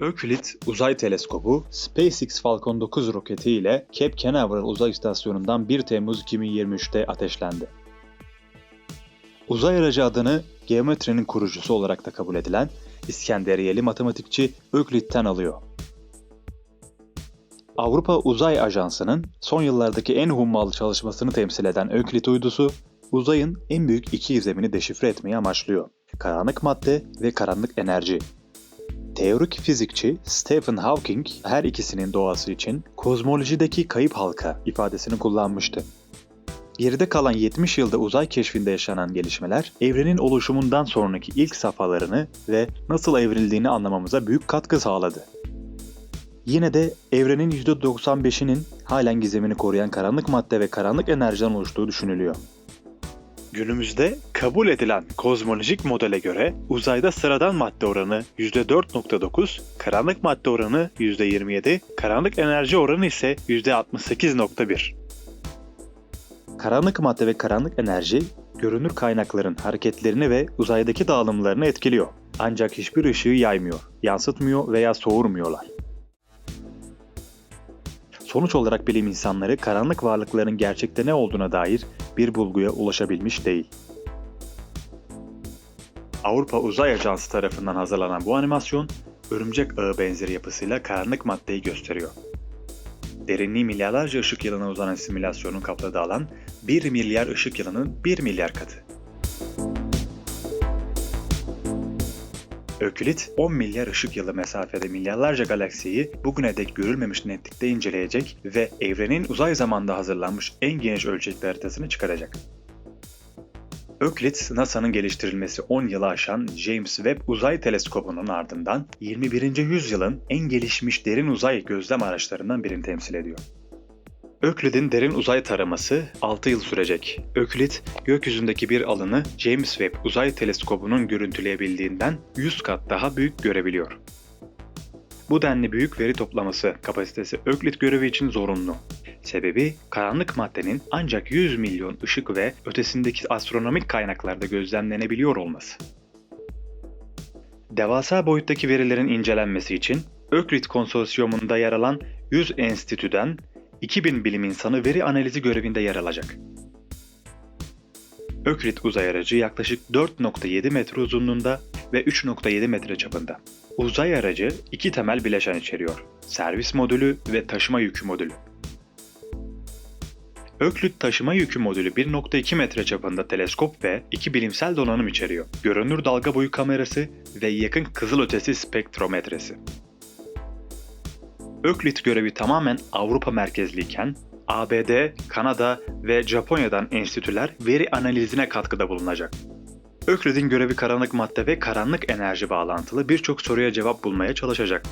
Euclid Uzay Teleskobu, SpaceX Falcon 9 roketi ile Cape Canaveral uzay istasyonundan 1 Temmuz 2023'te ateşlendi. Uzay aracı adını geometrinin kurucusu olarak da kabul edilen İskenderiyeli matematikçi Euclid'den alıyor. Avrupa Uzay Ajansı'nın son yıllardaki en hummalı çalışmasını temsil eden Euclid uydusu, uzayın en büyük iki gizemini deşifre etmeyi amaçlıyor. Karanlık madde ve karanlık enerji. Teorik fizikçi Stephen Hawking her ikisinin doğası için kozmolojideki kayıp halka ifadesini kullanmıştı. Geride kalan 70 yılda uzay keşfinde yaşanan gelişmeler, evrenin oluşumundan sonraki ilk safhalarını ve nasıl evrildiğini anlamamıza büyük katkı sağladı. Yine de evrenin %95'inin halen gizemini koruyan karanlık madde ve karanlık enerjiden oluştuğu düşünülüyor. Günümüzde kabul edilen kozmolojik modele göre uzayda sıradan madde oranı %4.9, karanlık madde oranı %27, karanlık enerji oranı ise %68.1. Karanlık madde ve karanlık enerji görünür kaynakların hareketlerini ve uzaydaki dağılımlarını etkiliyor. Ancak hiçbir ışığı yaymıyor, yansıtmıyor veya soğurmuyorlar. Sonuç olarak bilim insanları karanlık varlıkların gerçekte ne olduğuna dair bir bulguya ulaşabilmiş değil. Avrupa Uzay Ajansı tarafından hazırlanan bu animasyon, örümcek ağı benzeri yapısıyla karanlık maddeyi gösteriyor. Derinliği milyarlarca ışık yılına uzanan simülasyonun kapladığı alan 1 milyar ışık yılının 1 milyar katı. Öklit 10 milyar ışık yılı mesafede milyarlarca galaksiyi bugüne dek görülmemiş netlikte inceleyecek ve evrenin uzay zamanda hazırlanmış en geniş ölçekli haritasını çıkaracak. Öklit, NASA'nın geliştirilmesi 10 yılı aşan James Webb Uzay Teleskobu'nun ardından 21. yüzyılın en gelişmiş derin uzay gözlem araçlarından birini temsil ediyor. Öklid'in derin uzay taraması 6 yıl sürecek. Öklid, gökyüzündeki bir alanı James Webb Uzay Teleskobu'nun görüntüleyebildiğinden 100 kat daha büyük görebiliyor. Bu denli büyük veri toplaması kapasitesi Öklid görevi için zorunlu. Sebebi karanlık maddenin ancak 100 milyon ışık ve ötesindeki astronomik kaynaklarda gözlemlenebiliyor olması. Devasa boyuttaki verilerin incelenmesi için Öklid konsorsiyumunda yer alan 100 enstitüden 2000 bilim insanı veri analizi görevinde yer alacak. Ökrit uzay aracı yaklaşık 4.7 metre uzunluğunda ve 3.7 metre çapında. Uzay aracı iki temel bileşen içeriyor. Servis modülü ve taşıma yükü modülü. Öklüt taşıma yükü modülü 1.2 metre çapında teleskop ve iki bilimsel donanım içeriyor. Görünür dalga boyu kamerası ve yakın kızılötesi spektrometresi. Öklit görevi tamamen Avrupa merkezliyken ABD, Kanada ve Japonya'dan enstitüler veri analizine katkıda bulunacak. Öklid'in görevi karanlık madde ve karanlık enerji bağlantılı birçok soruya cevap bulmaya çalışacak.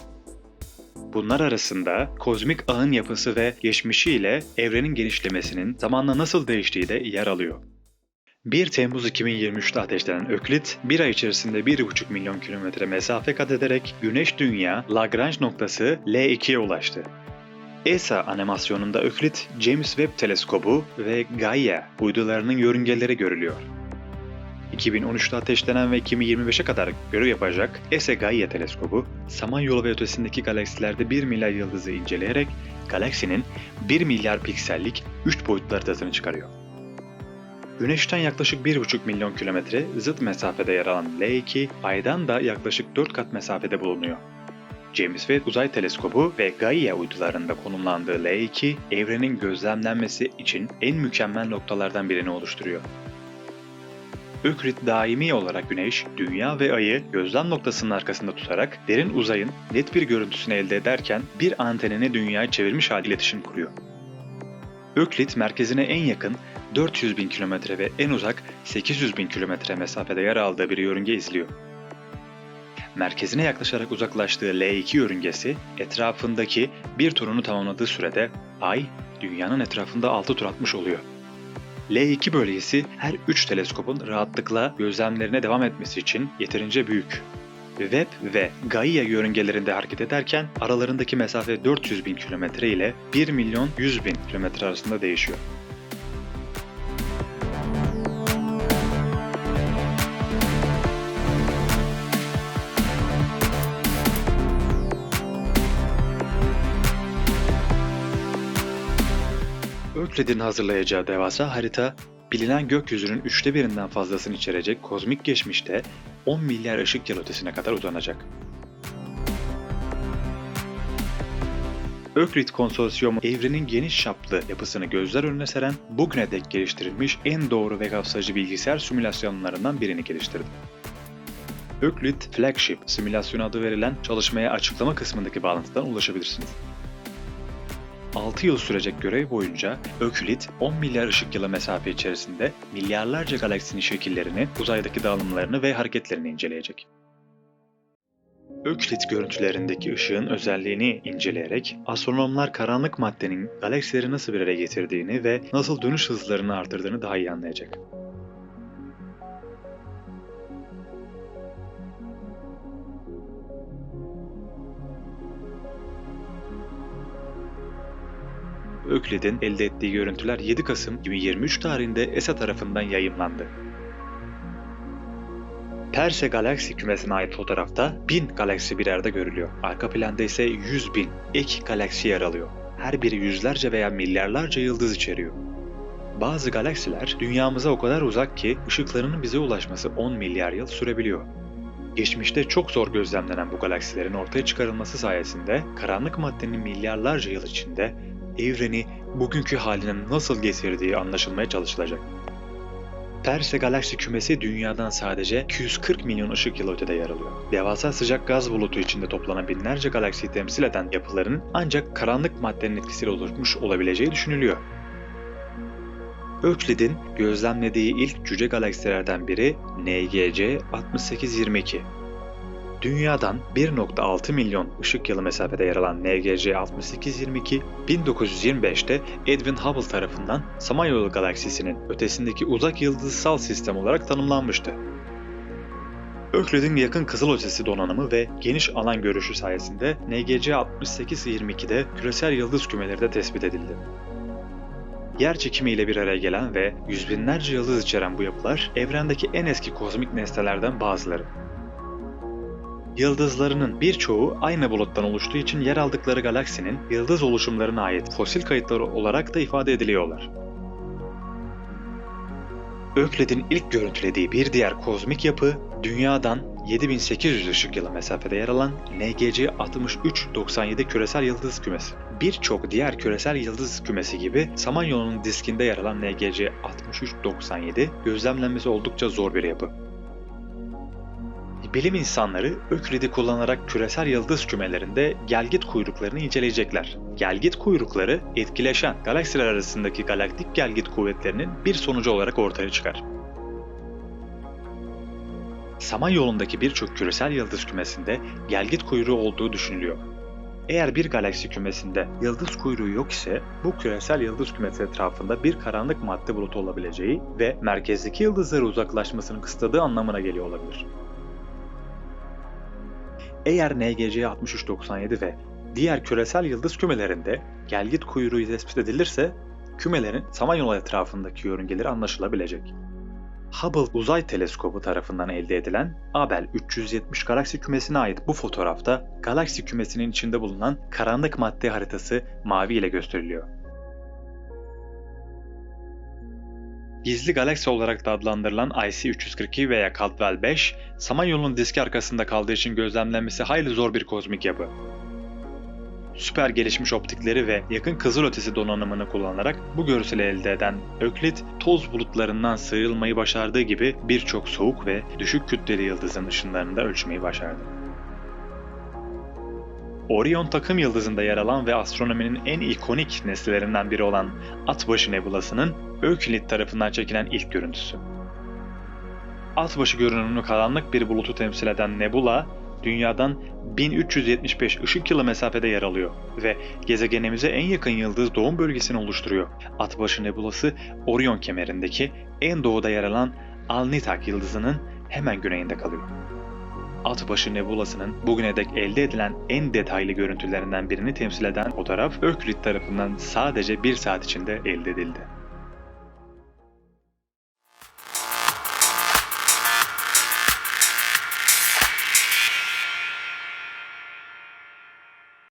Bunlar arasında kozmik ağın yapısı ve geçmişi ile evrenin genişlemesinin zamanla nasıl değiştiği de yer alıyor. 1 Temmuz 2023'te ateşlenen Öklit, bir ay içerisinde 1,5 milyon kilometre mesafe kat ederek Güneş-Dünya Lagrange noktası L2'ye ulaştı. ESA animasyonunda Öklit, James Webb Teleskobu ve Gaia uydularının yörüngeleri görülüyor. 2013'te ateşlenen ve 2025'e kadar görev yapacak ESA Gaia teleskobu, Samanyolu ve ötesindeki galaksilerde 1 milyar yıldızı inceleyerek galaksinin 1 milyar piksellik 3 boyutlu haritasını çıkarıyor. Güneş'ten yaklaşık 1,5 milyon kilometre zıt mesafede yer alan L2, Ay'dan da yaklaşık 4 kat mesafede bulunuyor. James Webb Uzay Teleskobu ve Gaia uydularında konumlandığı L2, evrenin gözlemlenmesi için en mükemmel noktalardan birini oluşturuyor. Ökrit daimi olarak Güneş, Dünya ve Ay'ı gözlem noktasının arkasında tutarak derin uzayın net bir görüntüsünü elde ederken bir antenini Dünya'ya çevirmiş halde iletişim kuruyor. Öklit merkezine en yakın 400 bin kilometre ve en uzak 800 bin kilometre mesafede yer aldığı bir yörünge izliyor. Merkezine yaklaşarak uzaklaştığı L2 yörüngesi etrafındaki bir turunu tamamladığı sürede Ay, Dünya'nın etrafında 6 tur atmış oluyor. L2 bölgesi her 3 teleskopun rahatlıkla gözlemlerine devam etmesi için yeterince büyük. Web ve Gaia yörüngelerinde hareket ederken aralarındaki mesafe 400 bin kilometre ile 1 milyon 100 bin kilometre arasında değişiyor. Euclid'in hazırlayacağı devasa harita, bilinen gökyüzünün üçte birinden fazlasını içerecek kozmik geçmişte 10 milyar ışık yıl ötesine kadar uzanacak. Euclid Konsorsiyumu evrenin geniş çaplı yapısını gözler önüne seren bugüne dek geliştirilmiş en doğru ve kapsayıcı bilgisayar simülasyonlarından birini geliştirdi. Euclid Flagship simülasyonu adı verilen çalışmaya açıklama kısmındaki bağlantıdan ulaşabilirsiniz. 6 yıl sürecek görev boyunca Euclid 10 milyar ışık yılı mesafe içerisinde milyarlarca galaksinin şekillerini, uzaydaki dağılımlarını ve hareketlerini inceleyecek. Euclid görüntülerindeki ışığın özelliğini inceleyerek astronomlar karanlık maddenin galaksileri nasıl bir araya getirdiğini ve nasıl dönüş hızlarını artırdığını daha iyi anlayacak. Euclid'in elde ettiği görüntüler 7 Kasım 2023 tarihinde ESA tarafından yayımlandı. Perse galaksi kümesine ait fotoğrafta 1000 galaksi bir arada görülüyor. Arka planda ise 100 bin ek galaksi yer alıyor. Her biri yüzlerce veya milyarlarca yıldız içeriyor. Bazı galaksiler dünyamıza o kadar uzak ki ışıklarının bize ulaşması 10 milyar yıl sürebiliyor. Geçmişte çok zor gözlemlenen bu galaksilerin ortaya çıkarılması sayesinde karanlık maddenin milyarlarca yıl içinde evreni bugünkü haline nasıl getirdiği anlaşılmaya çalışılacak. Perse galaksi kümesi dünyadan sadece 240 milyon ışık yılı ötede yer alıyor. Devasa sıcak gaz bulutu içinde toplanan binlerce galaksiyi temsil eden yapıların ancak karanlık maddenin etkisiyle oluşmuş olabileceği düşünülüyor. Euclid'in gözlemlediği ilk cüce galaksilerden biri NGC 6822. Dünyadan 1.6 milyon ışık yılı mesafede yer alan NGC 6822, 1925'te Edwin Hubble tarafından Samanyolu galaksisinin ötesindeki uzak yıldızsal sistem olarak tanımlanmıştı. Euclid'in yakın kızılötesi donanımı ve geniş alan görüşü sayesinde NGC 6822'de küresel yıldız kümeleri de tespit edildi. Yer çekimiyle bir araya gelen ve yüz binlerce yıldız içeren bu yapılar evrendeki en eski kozmik nesnelerden bazıları. Yıldızlarının birçoğu aynı buluttan oluştuğu için yer aldıkları galaksinin yıldız oluşumlarına ait fosil kayıtları olarak da ifade ediliyorlar. Euclid'in ilk görüntülediği bir diğer kozmik yapı, Dünya'dan 7800 ışık yılı mesafede yer alan NGC 6397 küresel yıldız kümesi. Birçok diğer küresel yıldız kümesi gibi Samanyolu'nun diskinde yer alan NGC 6397 gözlemlenmesi oldukça zor bir yapı. Bilim insanları Öklid'i kullanarak küresel yıldız kümelerinde gelgit kuyruklarını inceleyecekler. Gelgit kuyrukları etkileşen galaksiler arasındaki galaktik gelgit kuvvetlerinin bir sonucu olarak ortaya çıkar. Samanyolu'ndaki birçok küresel yıldız kümesinde gelgit kuyruğu olduğu düşünülüyor. Eğer bir galaksi kümesinde yıldız kuyruğu yok ise bu küresel yıldız kümesi etrafında bir karanlık madde bulutu olabileceği ve merkezdeki yıldızlara uzaklaşmasını kısıtladığı anlamına geliyor olabilir. Eğer NGC 6397 ve diğer küresel yıldız kümelerinde gelgit kuyruğu tespit edilirse kümelerin Samanyolu etrafındaki yörüngeleri anlaşılabilecek. Hubble Uzay Teleskobu tarafından elde edilen Abel 370 galaksi kümesine ait bu fotoğrafta galaksi kümesinin içinde bulunan karanlık madde haritası mavi ile gösteriliyor. Gizli galaksi olarak da adlandırılan IC-342 veya Caldwell 5, Samanyolu'nun diski arkasında kaldığı için gözlemlenmesi hayli zor bir kozmik yapı. Süper gelişmiş optikleri ve yakın kızılötesi donanımını kullanarak bu görseli elde eden Öklit, toz bulutlarından sıyrılmayı başardığı gibi birçok soğuk ve düşük kütleli yıldızın ışınlarını da ölçmeyi başardı. Orion takım yıldızında yer alan ve astronominin en ikonik nesnelerinden biri olan Atbaşı Nebulası'nın Öklit tarafından çekilen ilk görüntüsü. Atbaşı görünümlü karanlık bir bulutu temsil eden nebula, Dünya'dan 1375 ışık yılı mesafede yer alıyor ve gezegenimize en yakın yıldız doğum bölgesini oluşturuyor. Atbaşı nebulası Orion kemerindeki en doğuda yer alan Alnitak yıldızının hemen güneyinde kalıyor. Atbaşı Nebulası'nın bugüne dek elde edilen en detaylı görüntülerinden birini temsil eden fotoğraf Öklit tarafından sadece bir saat içinde elde edildi.